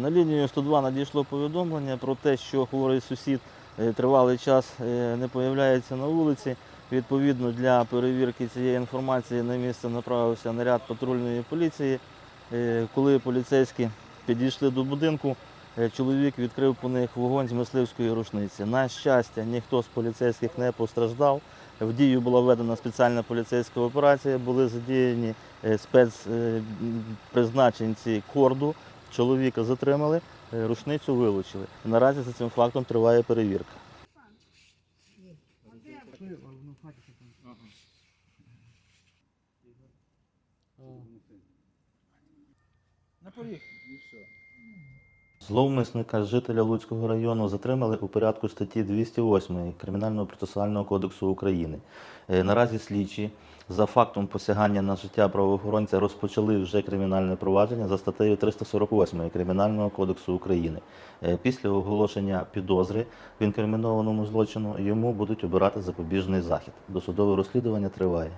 На лінію 102 надійшло повідомлення про те, що хворий сусід е, тривалий час е, не появляється на вулиці. Відповідно для перевірки цієї інформації на місце направився наряд патрульної поліції. Е, Коли поліцейські підійшли до будинку, чоловік відкрив по них вогонь з мисливської рушниці. На щастя, ніхто з поліцейських не постраждав. В дію була введена спеціальна поліцейська операція, були задіяні спецпризначенці корду. Чоловіка затримали, е, рушницю вилучили. Наразі за цим фактом триває перевірка. На поріг. Зловмисника жителя Луцького району затримали у порядку статті 208 Кримінального процесуального кодексу України. Е, Наразі слідчі за фактом посягання на життя правоохоронця розпочали вже кримінальне провадження за статтею 348 Кримінального кодексу України. Е, Після оголошення підозри в інкримінованому злочину йому будуть обирати запобіжний захід. Досудове розслідування триває.